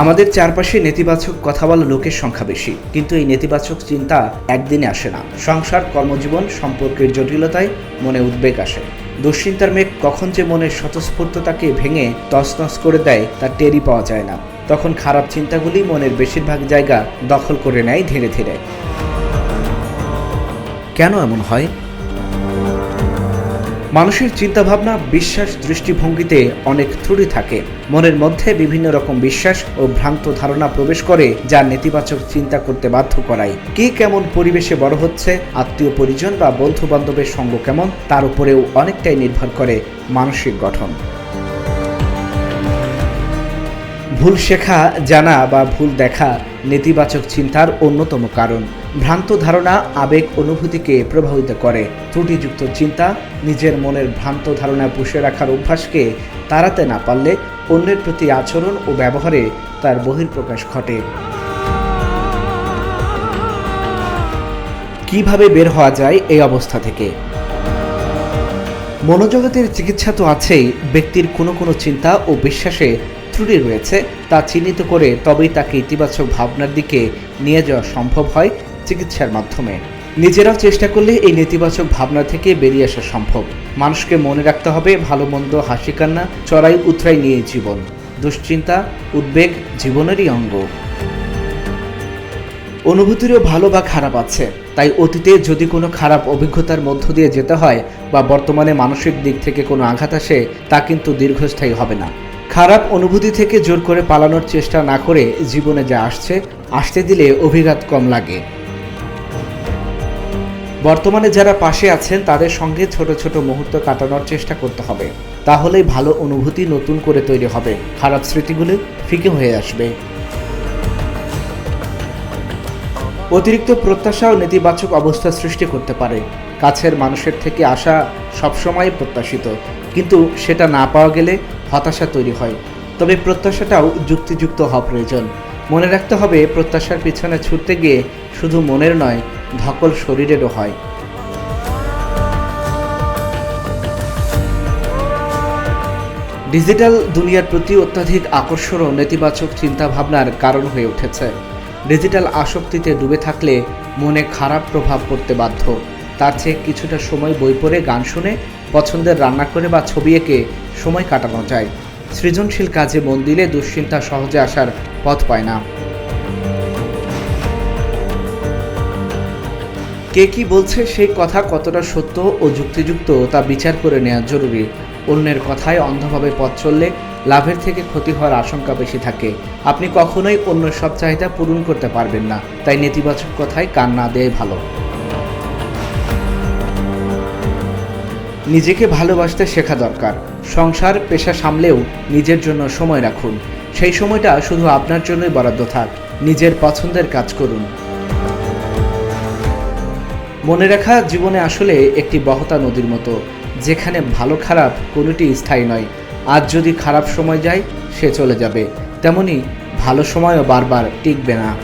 আমাদের চারপাশে নেতিবাচক কথা বলা লোকের সংখ্যা বেশি। কিন্তু এই নেতিবাচক চিন্তা একদিনে আসে না। সংসার, কর্মজীবন সম্পর্কের জটিলতায় মনে উদ্বেগ আসে। দুশ্চিন্তার মেঘ কখন যে মনের স্বতঃস্ফূর্ততাকে ভেঙে তছনছ করে দেয়, তা টেরি পাওয়া যায় না। তখন খারাপ চিন্তাগুলি মনের বেশিরভাগ জায়গা দখল করে নেয় ধীরে ধীরে। কেন এমন হয়? মানুষের চিন্তাভাবনা, বিশ্বাস দৃষ্টিভঙ্গিতে অনেক ত্রুটি থাকে। মনের মধ্যে বিভিন্ন রকম বিশ্বাস ও ভ্রান্ত ধারণা প্রবেশ করে, যা নেতিবাচক চিন্তা করতে বাধ্য করায়। কে কেমন পরিবেশে বড় হচ্ছে, আত্মীয় পরিজন বা বন্ধু বান্ধবের সঙ্গ কেমন, তার উপরেও অনেকটাই নির্ভর করে মানসিক গঠন। ভুল শেখা, জানা বা ভুল দেখা নেতিবাচক চিন্তার অন্যতম কারণ। ভ্রান্ত ধারণা, আবেগ, অনুভূতিকে প্রভাবিত করে। ত্রুটিযুক্ত চিন্তা, নিজের মনের ভ্রান্ত ধারণা পুষে রাখার অভ্যাসকে তাড়াতে না পারলে অন্যের প্রতি আচরণ ও ব্যবহারে তার বহির্প্রকাশ ঘটে। কীভাবে বের হওয়া যায় এই অবস্থা থেকে? মনোজগতের চিকিৎসা তো আছেই, ব্যক্তির কোনো কোনো চিন্তা ও বিশ্বাসে ত্রুটি রয়েছে, তা চিহ্নিত করে তবেই তাকে ইতিবাচক ভাবনার দিকে নিয়ে যাওয়া সম্ভব হয় চিকিৎসার মাধ্যমে। নিজেরাও চেষ্টা করলে এই নেতিবাচক ভাবনা থেকে বেরিয়ে আসা সম্ভব। মানুষকে মনে রাখতে হবে, ভালো মন্দ, হাসি কান্না, চড়াই উতরাই নিয়ে জীবন। দুশ্চিন্তা, উদ্বেগ জীবনেরই অঙ্গ। অনুভূতিরও ভালো বা খারাপ আছে, তাই অতীতে যদি কোনো খারাপ অভিজ্ঞতার মধ্য দিয়ে যেতে হয় বা বর্তমানে মানসিক দিক থেকে কোনো আঘাত আসে, তা কিন্তু দীর্ঘস্থায়ী হবে না। খারাপ অনুভূতি থেকে জোর করে পালানোর চেষ্টা না করে জীবনে যা আসছে, আসতে দিলে অভিঘাত কম লাগে। বর্তমানে যারা পাশে আছেন, তাদের সঙ্গে ছোট ছোট মুহূর্ত কাটানোর চেষ্টা করতে হবে। তাহলেই ভালো অনুভূতি নতুন করে তৈরি হবে। খারাপ স্মৃতিগুলো ফিকে হয়ে আসবে। অতিরিক্ত প্রত্যাশা ও নেতিবাচক অবস্থা সৃষ্টি করতে পারে। কাছের মানুষের থেকে আশা সবসময় প্রত্যাশিত। কিন্তু সেটা না পাওয়া গেলে হতাশা তৈরি হয়। তবে প্রত্যাশাটাও যুক্তিযুক্ত হওয়া প্রয়োজন। মনে রাখতে হবে, প্রত্যাশার পিছনে ছুটতে গিয়ে শুধু মনের নয়, ধকল শরীরেরও হয়। ডিজিটাল দুনিয়ার প্রতি অত্যাধিক আকর্ষণ ও নেতিবাচক চিন্তাভাবনার কারণ হয়ে উঠেছে। ডিজিটাল আসক্তিতে ডুবে থাকলে মনে খারাপ প্রভাব পড়তে বাধ্য। তার চেয়ে কিছুটা সময় বই পড়ে, গান শুনে, পছন্দের রান্না করে বা ছবি এঁকে সময় কাটানো যায়। সৃজনশীল কাজে মন দিলে দুশ্চিন্তা সহজে আসার পথ পায় না। কে কি বলছে সেই কথা কতটা সত্য ও যুক্তিযুক্ত তা বিচার করে নেওয়া জরুরি। অন্যের কথায় অন্ধভাবে পথ চললে লাভের থেকে ক্ষতি হওয়ার আশঙ্কা বেশি থাকে। আপনি কখনোই অন্য সব চাহিদা পূরণ করতে পারবেন না। তাই নেতিবাচক কথায় কান না দেয় ভালো। নিজেকে ভালোবাসতে শেখা দরকার। সংসার, পেশা সামলেও নিজের জন্য সময় রাখুন। সেই সময়টা শুধু আপনার জন্যই বরাদ্দ থাক। নিজের পছন্দের কাজ করুন। মনে রাখা জীবনে আসলে একটি বহতা নদীর মতো, যেখানে ভালো খারাপ কোনোটি স্থায়ী নয়। আজ যদি খারাপ সময় যায়, সে চলে যাবে। তেমনি ভালো সময়ও বারবার টিকবে না।